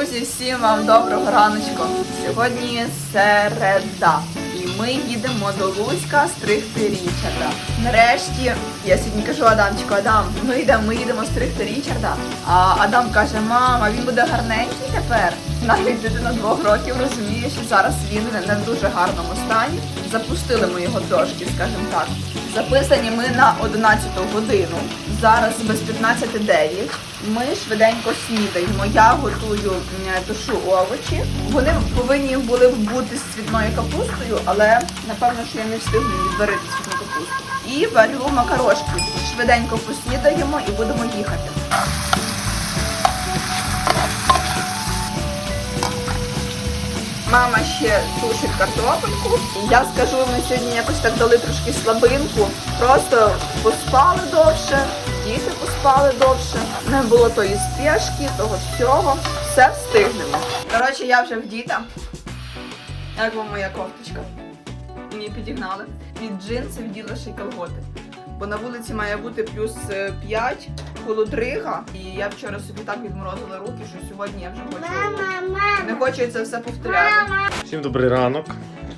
Друзі, всім вам доброго раночку. Сьогодні середа. І ми їдемо до Луцька стригти Річарда. Нарешті я сьогодні кажу Адамчику, Адам, ми йдемо, ми їдемо стригти Річарда. А Адам каже, мама, він буде гарненький тепер. Навіть дитина двох років розуміє, що зараз він не в дуже гарному стані. Запустили ми його трошки, скажімо так. Записані ми на 11 годину. Зараз без 15.09. Ми швиденько снідаємо. Я готую тушу овочі. Вони повинні були бути з цвітною капустою, але напевно, що я не встигну відварити цвітну капусту. І варю макарошки. Швиденько поснідаємо і будемо їхати. Мама ще тушить картопельку. Я скажу, ми сьогодні якось так дали трошки слабинку. Просто поспали довше, діти поспали довше. Не було тої спешки, того всього. Все встигнемо. Коротше, я вже вдіта. Як вам моя кофточка? Мені підігнали. Від джинсів вділа ще й колготи. Бо на вулиці має бути плюс 5, холодрига. І я вчора собі так відморозила руки, що сьогодні я вже хочу. Не хочу це все повторяти. Всім добрий ранок.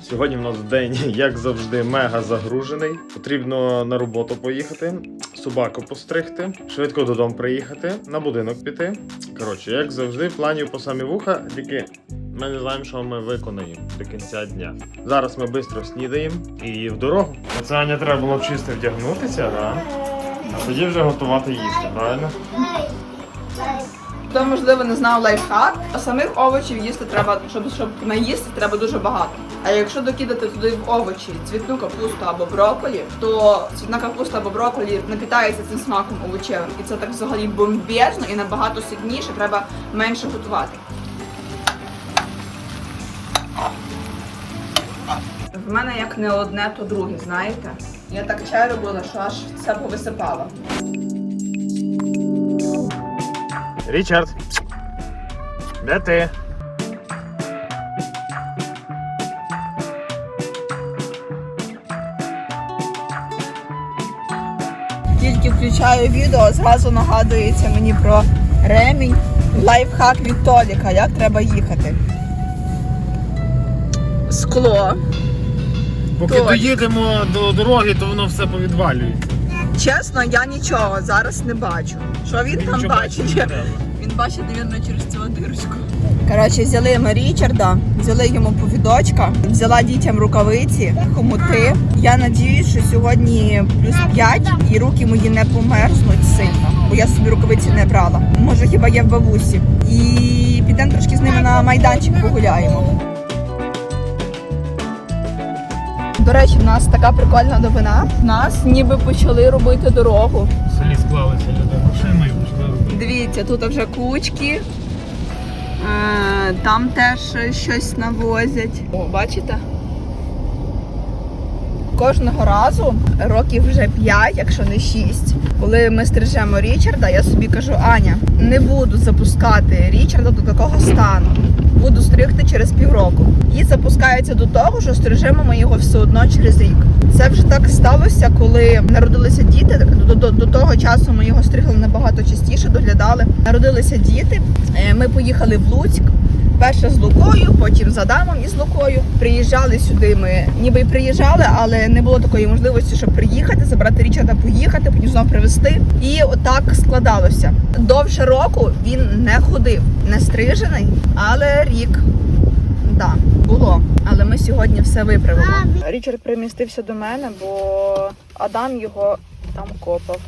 Сьогодні в нас день, як завжди, мега загружений. Потрібно на роботу поїхати, собаку постригти, швидко додому приїхати, на будинок піти. Коротше, як завжди, планів по самі вуха, тільки ми не знаємо, що ми виконаємо до кінця дня. Зараз ми швидко снідаємо і в дорогу. Це Аня треба було чисто вдягнутися, да? а тоді вже готувати їсти, правильно? Хто, можливо, не знав лайфхак, а самих овочів їсти треба, щоб, щоб наїсти, треба дуже багато. А якщо докидати туди в овочі цвітну капусту або брокколі, то цвітна капуста або брокколі напітається цим смаком овочевим. І це так взагалі бомбезно і набагато ситніше, треба менше готувати. В мене як не одне, то друге, знаєте? Я так чай робила, що аж все повисипало. Річард! Де ти? Включаю відео, зразу нагадується мені про ремінь. Лайфхак від Толіка, як треба їхати. Скло. Поки Толік. доїдемо до дороги, то воно все повідвалюється. Чесно, я нічого зараз не бачу. Що він там бачить? Він бачить, мабуть, через цю дирочку. Коротше, взяли ми Річарда, взяли йому повідочка, взяла дітям рукавиці, хомути. Я надіюсь, що сьогодні плюс 5 і руки мої не померзнуть сильно, бо я собі рукавиці не брала. Може, хіба є в бабусі. І підемо трошки з ними на майданчик погуляємо. До речі, в нас така прикольна новина. Нас ніби почали робити дорогу. В селі склалися люди машиною. Дивіться, тут вже кучки. Е, Там теж щось навозять. О, бачите? Кожного разу, років вже 5, якщо не 6, коли ми стрижемо Річарда, я собі кажу, Аня, не буду запускати Річарда до такого стану. Буду стригти через півроку. І запускається до того, що стрижемо ми його все одно через рік. Це вже так сталося, коли народилися діти. До, до, до того часу ми його стригли набагато частіше, доглядали. Народилися діти. е, Ми поїхали в Луцьк. Перше з Лукою, потім з Адамом і з Лукою. Приїжджали сюди. Ми ніби й приїжджали, але не було такої можливості, щоб приїхати, забрати Річарда, поїхати, потім знову привезти. І отак складалося. Довше року він не ходив, не стрижений, але рік. Да, було. Але ми сьогодні все виправили. Річард примістився до мене, бо Адам його там копав.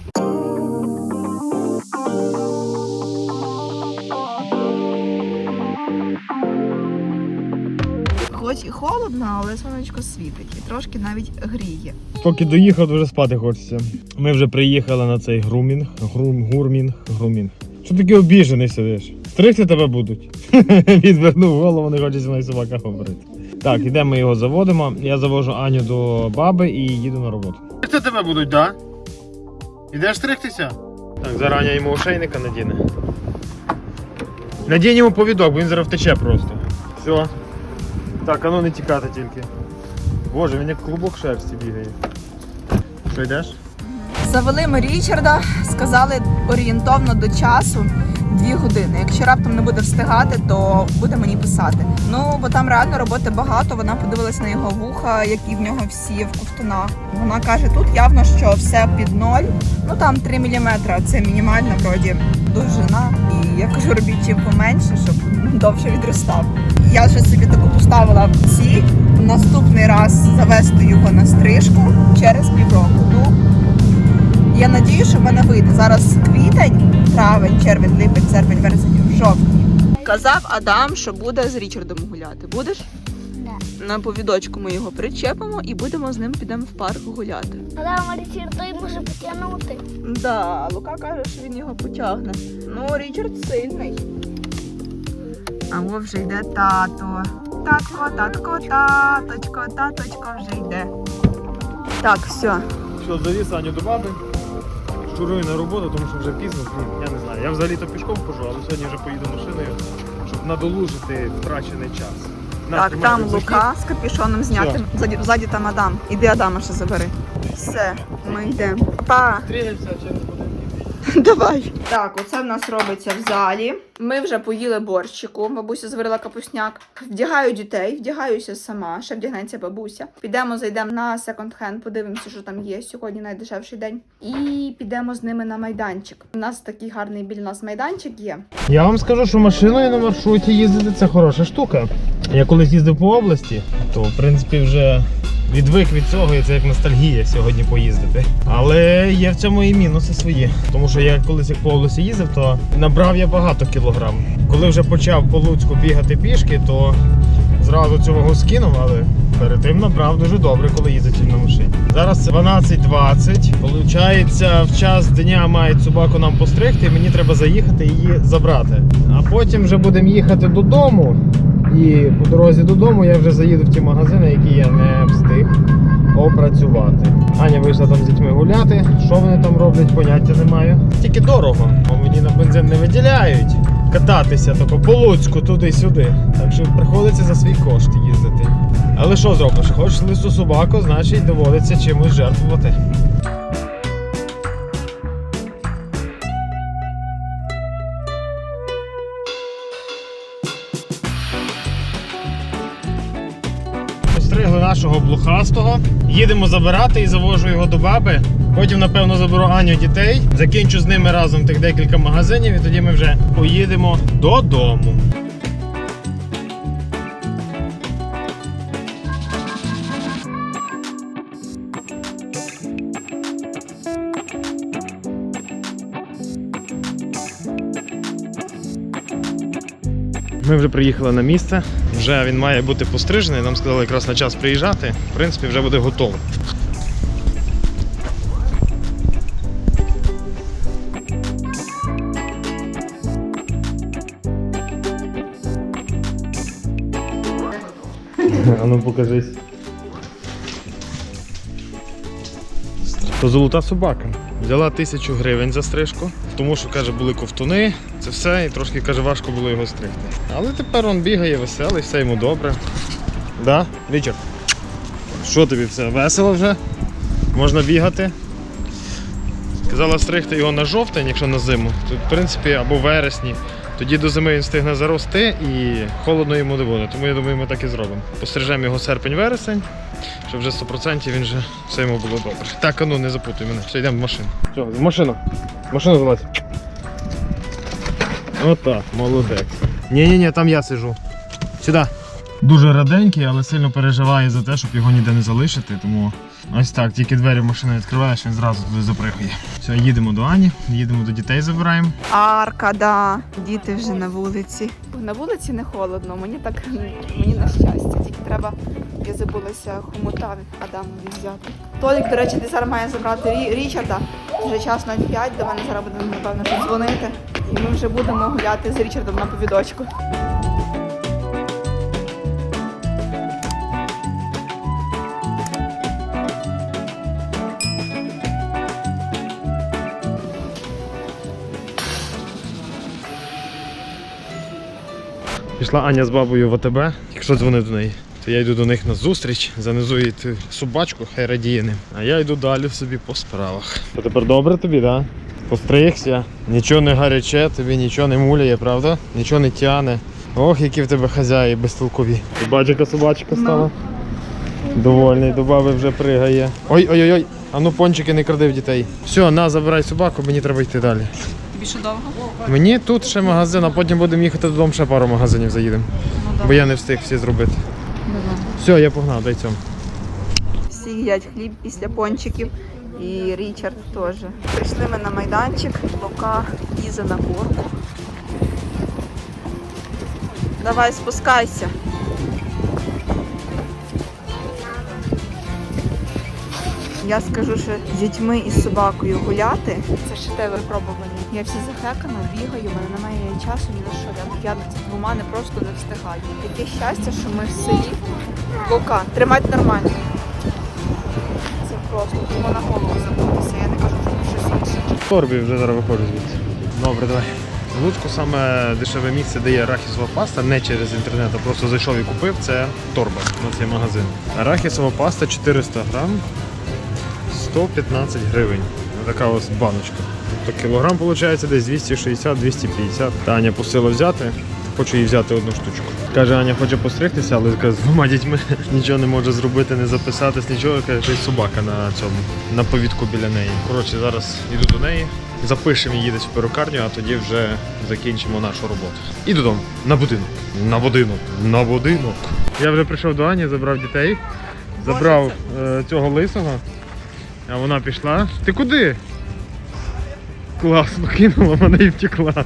Хоч і холодно, але сонечко світить і трошки навіть гріє. Поки доїхав, вже спати хочеться. Ми вже приїхали на цей грумінг, грум, гурмінг, грумінг. Що таке обіжений сидиш? Стригти тебе будуть. Відвернув голову, не хоче зі мною собака говорити. Так, ідемо, ми його заводимо. Я завожу Аню до баби і їду на роботу. Стригти тебе будуть, так? Да? Ідеш стригтися? Так, зараз Аня йому ошейника надіне. Надінь йому повідок, бо він зараз втече просто. Все. Так, а ну не тікати тільки. Боже, він як клубок шерсті бігає. Що йдеш? Завели ми Річарда, сказали орієнтовно до часу. Дві години. Якщо раптом не буде встигати, то буде мені писати. Ну бо там реально роботи багато. Вона подивилась на його вуха, які в нього всі в ковтунах. Вона каже, тут явно, що все під ноль. Ну там 3 мм, це мінімальна вроді довжина. І я кажу, робіть чим поменше, щоб довше відростав. Я вже собі таку поставила в ціль наступний раз завести його на стрижку через півроку. Ну я надію, що в мене вийде. Зараз квітень, травень, червень, липень, серпень, вересень, жовтень. Казав Адам, що буде з Річардом гуляти. Будеш? Да. На повідочку ми його причепимо і будемо з ним підемо в парк гуляти. Але Річард той може потягнути. Да, Лука каже, що він його потягне. Ну, Річард сильний. А о, вже йде тато. Татко, татко, таточко, таточко вже йде. Так, все. Що, завіз Аню до баби. Щурую на роботу, тому що вже пізно. Я не знаю. Я взагалі-то пішком хожу, але сьогодні вже поїду машиною, щоб надолужити втрачений час. На, Так, там. Лука з капюшоном знятим. Ззаді, ззаді там Адам. Іди Адама ще забери. Все, ми йдемо. Па! Стрінемося через годинки. Давай. Так, оце в нас робиться в залі. Ми вже поїли борщику. Бабуся зварила капусняк. Вдягаю дітей, вдягаюся сама, ще вдягнеться бабуся. Підемо, зайдемо на секонд-хенд, подивимося, що там є. Сьогодні найдешевший день. І підемо з ними на майданчик. У нас такий гарний біля нас майданчик є. Я вам скажу, що машиною на маршруті їздити це хороша штука. Я колись їздив по області, то в принципі вже відвик від цього, і це як ностальгія сьогодні поїздити. Але є в цьому і мінуси свої. Тому що я колись як по області їздив, то набрав я багато кілограм. Коли вже почав по Луцьку бігати пішки, то зразу вагу скинув, але перед тим набрав дуже добре, коли їздив на машині. Зараз 12.20. Получається, в час дня мають собаку нам постригти, і мені треба заїхати її забрати. А потім вже будемо їхати додому. І по дорозі додому я вже заїду в ті магазини, які я не встиг опрацювати. Аня вийшла там з дітьми гуляти. Що вони там роблять, поняття не маю. Тільки дорого, бо мені на бензин не виділяють. Кататися тако по Луцьку туди-сюди. Так що приходиться за свій кошт їздити. Але що зробиш? Хочеш лису собаку, значить доводиться чимось жертвувати. Постригли нашого блохастого. Їдемо забирати і завожу його до баби. Потім, напевно, заберу Аню дітей. Закінчу з ними разом тих декілька магазинів, і тоді ми вже поїдемо додому. Ми вже приїхали на місце. Вже він має бути пострижений. Нам сказали якраз на час приїжджати. В принципі, вже буде готовий. А ну покажись. Золота собака. Взяла тисячу гривень за стрижку, тому що каже, були ковтуни, це все, і трошки каже, важко було його стригти. Але тепер він бігає веселий, все йому добре. Да, Річард? Що тобі все? Весело вже? Можна бігати? Казала стригти його на жовтень, якщо на зиму, то в принципі або вересні. Тоді до зими він встигне зарости і холодно йому не буде. Тому я думаю, ми так і зробимо. Пострижемо його серпень-вересень, щоб вже 100% він вже все йому було добре. Так, а ну не запутуй мене. Все, йдемо в машину. Все, в машину. В машину залазь. Отак, молодець. Ні-ні-ні, там я сижу. Сюди. Дуже раденький, але сильно переживає за те, щоб його ніде не залишити. Тому ось так, тільки двері машини відкриваєш, він зразу туди запригує. Все, їдемо до Ані, їдемо до дітей, забираємо. Арка, да. Діти вже на вулиці. На вулиці не холодно, мені так мені на щастя. Тільки треба, я забулася хомута Адамові взяти. Толік, до речі, ти зараз має забрати Річарда. Вже час на 5, до мене зараз буде, напевно, подзвонити. І ми вже будемо гуляти з Річардом на повідочку. Пішла Аня з бабою в АТБ. Якщо дзвонив до неї, то я йду до них на зустріч, занизу їй собачку, хай радіє ним. А я йду далі собі по справах. То тепер добре тобі, так? Да? Постригся, нічого не гаряче, тобі нічого не муляє, правда? Нічого не тяне. Ох, які в тебе хазяї безтолкові. Бачика собачка стала. Довольний, до баби вже пригає. Ой-ой-ой, а ну пончики не кради в дітей. Все, на, забирай собаку, мені треба йти далі. Тобі довго? Мені тут ще магазин, а потім будемо їхати додому, ще пару магазинів заїдемо. Бо я не встиг всі зробити. Все, я погнав, дай цьому. Всі їдять хліб після пончиків. І Річард теж. Прийшли ми на майданчик, Лука їзе на горку. Давай спускайся. Я скажу, що з дітьми і з собакою гуляти це ще те випробування. Я всі захекана, бігаю, в мене немає часу ні на що. Я, я двома не просто не встигаю. Яке щастя, що ми в селі. Лука, тримати нормально. Це просто тому на голову забутися. Я не кажу, що щось інше. Торбі вже зараз виходжу звідси. Добре, давай. В Луцьку саме дешеве місце, де є арахісова паста, не через інтернет, а просто зайшов і купив, це торба на цей магазин. Арахісова паста 400 грам, 115 гривень. Така ось баночка. Тобто кілограм виходить десь 260-250. Таня просила взяти, хочу їй взяти одну штучку. Каже, Аня хоче постригтися, але каже, з двома дітьми нічого не може зробити, не записатись, нічого. Каже, й собака на цьому, на повідку біля неї. Коротше, зараз йду до неї, запишемо її десь в перукарню, а тоді вже закінчимо нашу роботу. І додому. На будинок. На будинок. На будинок. Я вже прийшов до Ані, забрав дітей, забрав е, цього лисого, а вона пішла. Ти куди? Класно, кинула мене і втекла.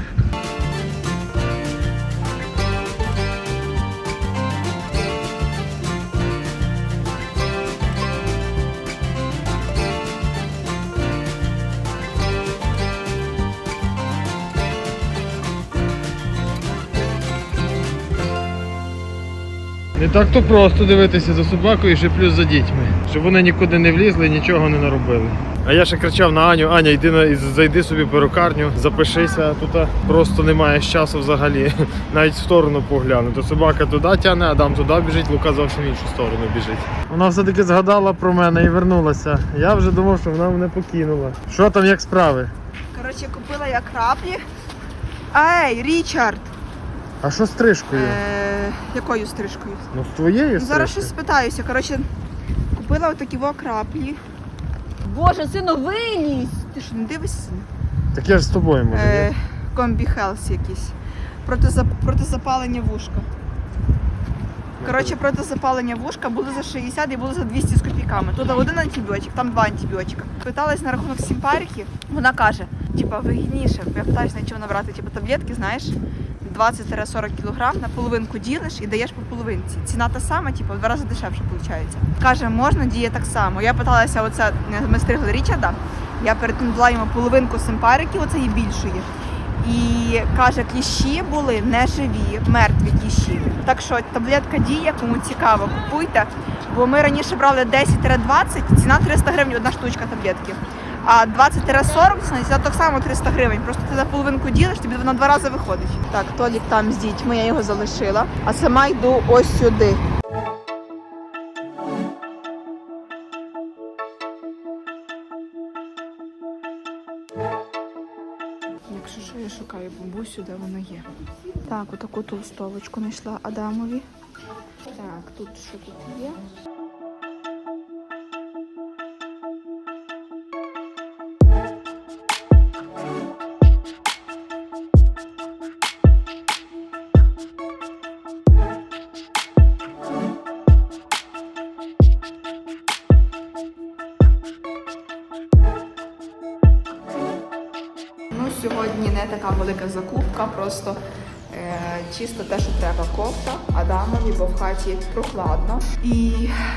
Не так то просто дивитися за собакою, ще плюс за дітьми. Щоб вони нікуди не влізли і нічого не наробили. А я ще кричав на Аню, Аня, йди на зайди собі в перукарню, запишися. Тут просто немає часу взагалі. Навіть в сторону поглянути. Собака туди тягне, Адам туди біжить, Лука зовсім в іншу сторону біжить. Вона все-таки згадала про мене і вернулася. Я вже думав, що вона мене покинула. Що там, як справи? Коротше, купила я краплі. Ей, Річард! А що стрижкою? Е, якою стрижкою? Ну з твоєю Ну, зараз стрижкою? щось спитаюся. Коротше, купила отакі во краплі. Боже, сину, вилізь! Ти що, не дивишся? Так я ж з тобою можу. ні? Е, комбі Хелс якісь. Протизап... Протизапалення вушка. Коротше, протизапалення вушка було за 60 і було за 200 з копійками. Тут один антибіотик, там два антибіотика. Питалась на рахунок сімпарики, вона каже, типа вигідніше, я питаюсь на чого набрати, типа таблетки, знаєш, 20-40 кг на половинку ділиш і даєш по половинці. Ціна та сама, типу, в два рази дешевше виходить. Каже, можна діє так само. Я питалася, оце е, ми стригли Річарда, я дала йому половинку симпарики, оцеї більшої. І каже, кліщі були не живі, мертві кліщі. Так що таблетка діє, кому цікаво, купуйте. Бо ми раніше брали 10-20, ціна 300 гривень одна штучка таблетки. А 20-40 ціна так само 300 гривень. Просто ти за половинку ділиш, тобі вона два рази виходить. Так, Толік там з дітьми, я його залишила, а сама йду ось сюди. Якщо що, я шукаю бабусю, де вона є. Так, отаку толстовочку знайшла Адамові. Так, тут що тут є? Сьогодні не така велика закупка, просто е, чисто те, що треба кофта Адамові, бо в хаті прохладно. І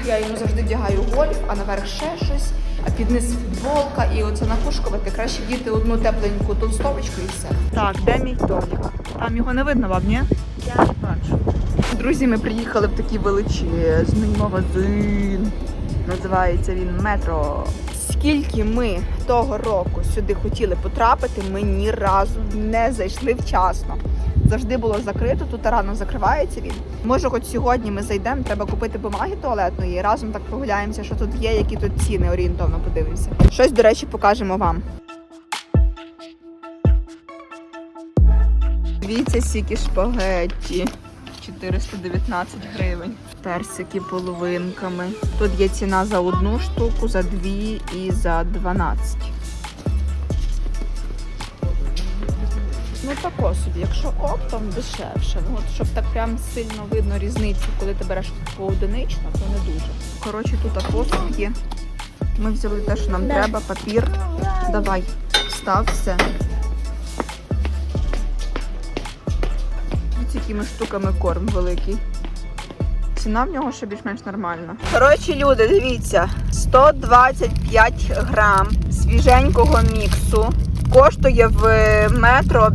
я йому завжди вдягаю гольф, а наверх ще щось, а під низ футболка, і оце напушкувати. Краще вдіти одну тепленьку толстовочку і все. Так, де мій Толік? Там його не видно вам, ні? Я не бачу. Друзі, ми приїхали в такий величезний магазин. Називається він метро. Скільки ми того року сюди хотіли потрапити, ми ні разу не зайшли вчасно. Завжди було закрито, тут рано закривається він. Може, хоч сьогодні ми зайдемо, треба купити бумаги туалетної, і разом так прогуляємося, що тут є, які тут ціни орієнтовно подивимося. Щось, до речі, покажемо вам. Дивіться, сікі шпагетті. 419 гривень. Персики половинками. Тут є ціна за одну штуку, за дві і за 12. Ну тако собі, якщо оптом дешевше. Ну от щоб так прям сильно видно різницю, коли ти береш поодинично, то не дуже. Коротше, тут посуд є. Ми взяли те, що нам треба, папір. Давай, став все. Ось якими штуками корм великий. Ціна в нього ще більш-менш нормальна. Коротше, люди, дивіться, 125 грам свіженького міксу коштує в метро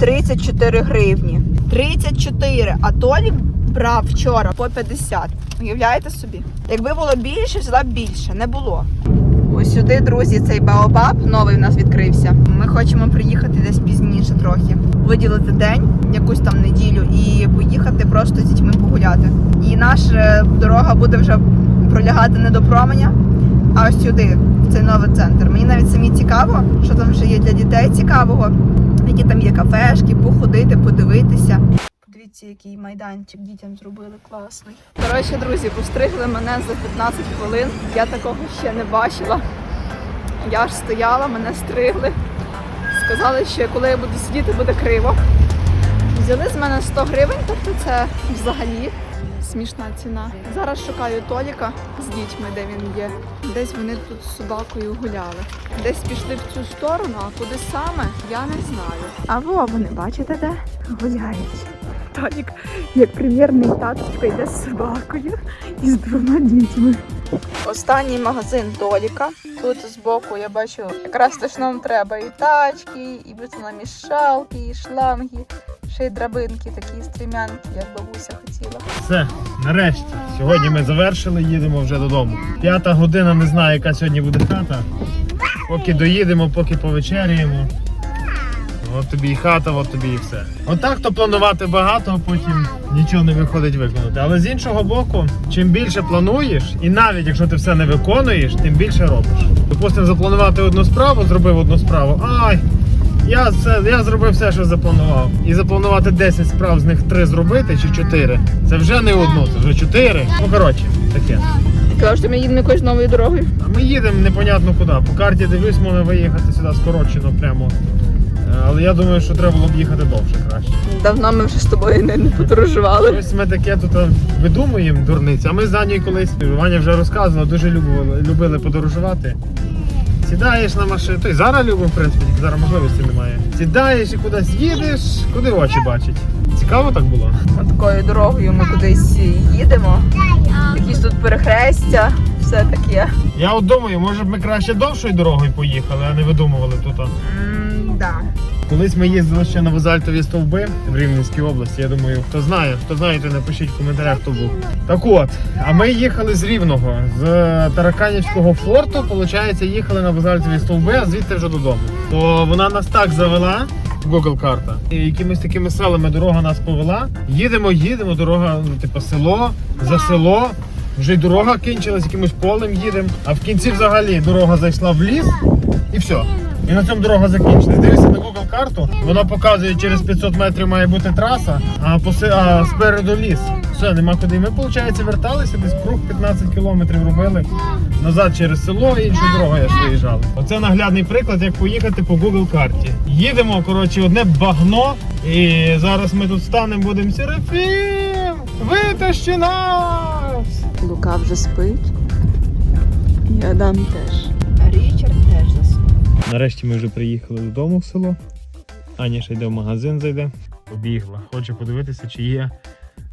34 гривні. 34, а Толік брав вчора по 50. Уявляєте собі? Якби було більше, взяла б більше. Не було. Ось сюди, друзі, цей Баобаб новий в нас відкрився. Ми хочемо приїхати десь пізніше трохи. Виділити день, якусь там неділю, і поїхати просто з дітьми погуляти. І наша дорога буде вже пролягати не до променя, а ось сюди, в цей новий центр. Мені навіть самі цікаво, що там вже є для дітей цікавого, які там є кафешки, походити, подивитися. Подивіться, який майданчик дітям зробили класний. Коротше, друзі, постригли мене за 15 хвилин. Я такого ще не бачила. Я ж стояла, мене стригли. Сказали, що коли я буду сидіти, буде криво. Взяли з мене 100 гривень, тобто це взагалі смішна ціна. Зараз шукаю Толіка з дітьми, де він є. Десь вони тут з собакою гуляли. Десь пішли в цю сторону, а куди саме, я не знаю. А во вони бачите, де гуляють. Толік, як прем'єрний таточка, йде з собакою і з двома дітьми. Останній магазин Толіка. Тут збоку я бачу якраз те, що нам треба і тачки, і бетономішалки, і шланги, ще й драбинки, такі стрімянки, як бабуся хотіла. Все, нарешті. Сьогодні ми завершили, їдемо вже додому. П'ята година, не знаю, яка сьогодні буде хата. Поки доїдемо, поки повечеряємо. От тобі і хата, от тобі і все. Отак то планувати багато, а потім нічого не виходить виконати. Але з іншого боку, чим більше плануєш, і навіть якщо ти все не виконуєш, тим більше робиш. Допустимо, запланувати одну справу, зробив одну справу. Ай! Я це я зробив все, що запланував. І запланувати 10 справ, з них 3 зробити чи 4. Це вже не одну, це вже 4. Ну коротше, таке. Казав, що ми їдемо якоюсь новою дорогою. А ми їдемо непонятно куди. По карті дивлюсь, можна виїхати сюди скорочено прямо. Але я думаю, що треба було б їхати довше краще. Давно ми вже з тобою не, не подорожували. Ось ми таке тут е, видумуємо дурниці, а ми з Анею колись, Ваня вже розказувала, дуже любили, любили подорожувати. Сідаєш на машину, то й зараз любимо, в принципі, тільки зараз можливості немає. Сідаєш і кудись їдеш, куди очі бачать. Цікаво так було? Такою дорогою ми кудись їдемо. Якісь тут перехрестя, все таке. Я от думаю, може б ми краще довшою дорогою поїхали, а не видумували тут. Да. Колись ми їздили ще на базальтові стовби в Рівненській області. Я думаю, хто знає, хто знає, то напишіть в коментарях, хто був. Так от, а ми їхали з Рівного, з Тараканівського форту, виходить, їхали на базальтові стовби, а звідти вже додому. То вона нас так завела. Google карта. І якимись такими селами дорога нас повела. Їдемо, їдемо, дорога, ну, типу, село за село. Вже й дорога кінчилась, якимось полем їдемо. А в кінці взагалі дорога зайшла в ліс і все. І на цьому дорога закінчилась. Дивися на Google карту, вона показує, через 500 метрів має бути траса, а, поси, а спереду ліс. Все, нема куди. Ми, виходить, верталися, десь круг 15 кілометрів робили назад через село і іншою дорогою аж виїжджали. Оце наглядний приклад, як поїхати по Google карті. Їдемо, коротше, одне багно, і зараз ми тут станемо, будемо Серафім! Витащи нас! Лука вже спить. І Адам теж. Нарешті ми вже приїхали додому в село. Аня ще йде в магазин зайде. Побігла. Хоче подивитися, чи є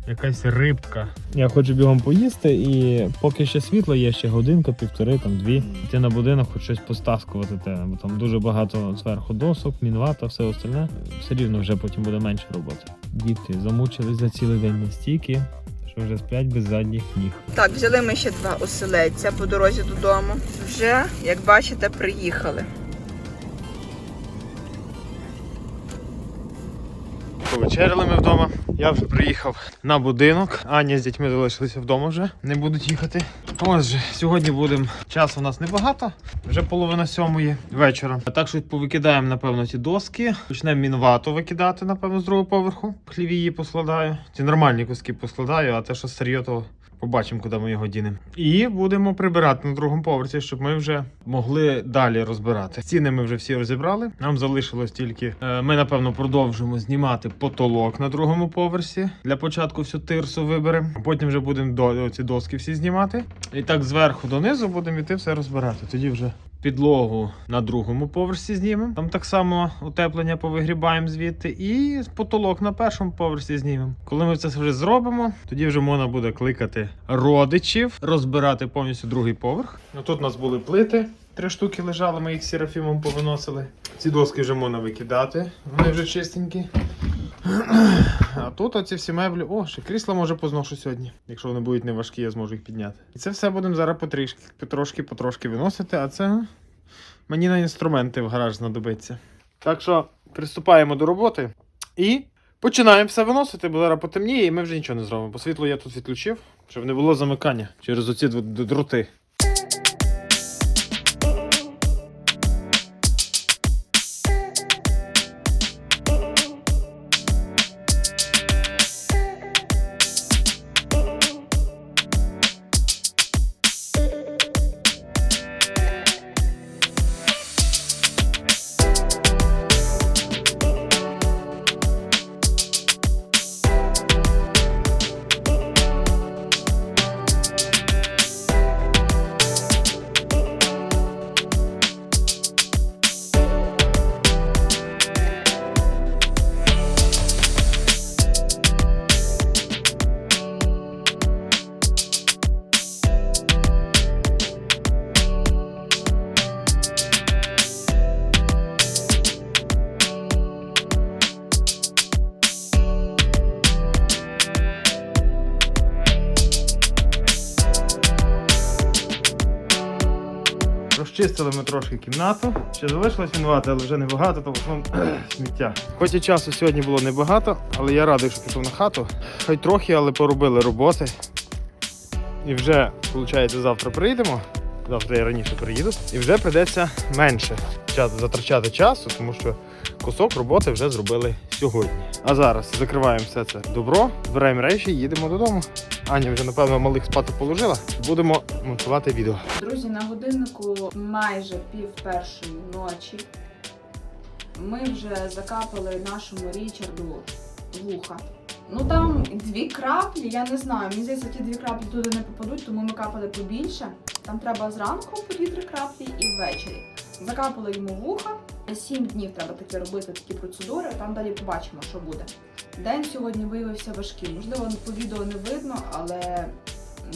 якась рибка. Я хочу бігом поїсти, і поки ще світло є, ще годинка, півтори, там дві. Йти на будинок, хоч щось постаскувати те, бо там дуже багато зверху досок, мінвата, все остальне. Все рівно вже потім буде менше роботи. Діти замучились за цілий день настільки, що вже сплять без задніх ніг. Так, взяли ми ще два оселедця по дорозі додому. Вже, як бачите, приїхали. Повечеряли ми вдома. Я вже приїхав на будинок. Аня з дітьми залишилися вдома вже. Не будуть їхати. Отже, сьогодні будемо. Часу у нас небагато, вже половина сьомої вечора. Так що повикидаємо, напевно, ті доски. Почнемо мінвату викидати, напевно, з другого поверху. Хліві її поскладаю. Ці нормальні куски поскладаю, а те, що то побачимо, куди ми його дінемо. І будемо прибирати на другому поверсі, щоб ми вже могли далі розбирати. Стіни ми вже всі розібрали. Нам залишилось тільки. е, Ми, напевно, продовжимо знімати потолок на другому поверсі. Для початку всю тирсу виберемо. Потім вже будемо ці доски всі знімати. І так зверху донизу будемо йти все розбирати. Тоді вже. Підлогу на другому поверсі знімемо. Там так само утеплення повигрібаємо звідти. І потолок на першому поверсі знімемо. Коли ми це вже зробимо, тоді вже можна буде кликати родичів, розбирати повністю другий поверх. Ну тут у нас були плити. Три штуки лежали, ми їх серафімом повиносили. Ці доски вже можна викидати, вони вже чистенькі. А тут оці всі меблі. О, ще крісла може позношу сьогодні. Якщо вони будуть не важкі, я зможу їх підняти. І це все будемо зараз потрішки, потрошки, потрошки виносити, а це мені на інструменти в гараж знадобиться. Так що приступаємо до роботи і починаємо все виносити, бо зараз потемніє, і ми вже нічого не зробимо. Бо світло я тут відключив, щоб не було замикання через оці дроти. Розчистили ми трошки кімнату. Ще залишилось вінувати, але вже небагато, тому що сміття. Хоч і часу сьогодні було небагато, але я радий, що пішов на хату. Хай трохи, але поробили роботи. І вже, виходить, завтра приїдемо. Завтра я раніше приїду. І вже прийдеться менше затрачати часу, тому що кусок роботи вже зробили сьогодні. А зараз закриваємо все це добро, збираємо речі їдемо додому. Аня вже, напевно, малих спати положила. Будемо монтувати відео. Друзі, на годиннику майже пів першої ночі. Ми вже закапали нашому Річарду вуха. Ну там дві краплі, я не знаю. Мені здається, ті дві краплі туди не попадуть, тому ми капали побільше. Там треба зранку по дві-три краплі і ввечері. Закапали йому вуха. Сім днів треба таке робити, такі процедури. Там далі побачимо, що буде. День сьогодні виявився важкий. Можливо, по відео не видно, але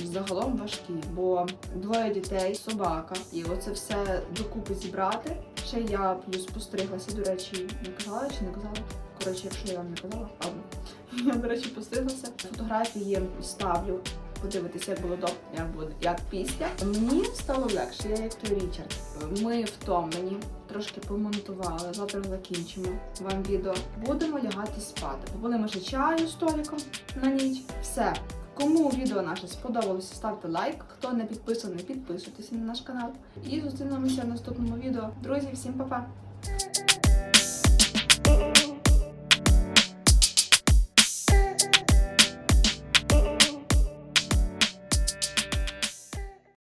загалом важкий, бо двоє дітей, собака, і оце все докупи зібрати. Ще я плюс постриглася, до речі, не казала чи не казала. Коротше, якщо я вам не казала, ладно. Я, до речі, постриглася. Фотографії ставлю. Подивитися, як було до, як буде, як після. Мені стало легше, я як той Річард. Ми втомлені, трошки помонтували. Завтра закінчимо вам відео. Будемо лягати спати. Попили ми ще чаю з Толіком на ніч. Все. Кому відео наше сподобалося, ставте лайк. Хто не підписаний, підписуйтесь на наш канал. І зустрінемося в наступному відео. Друзі, всім па-па!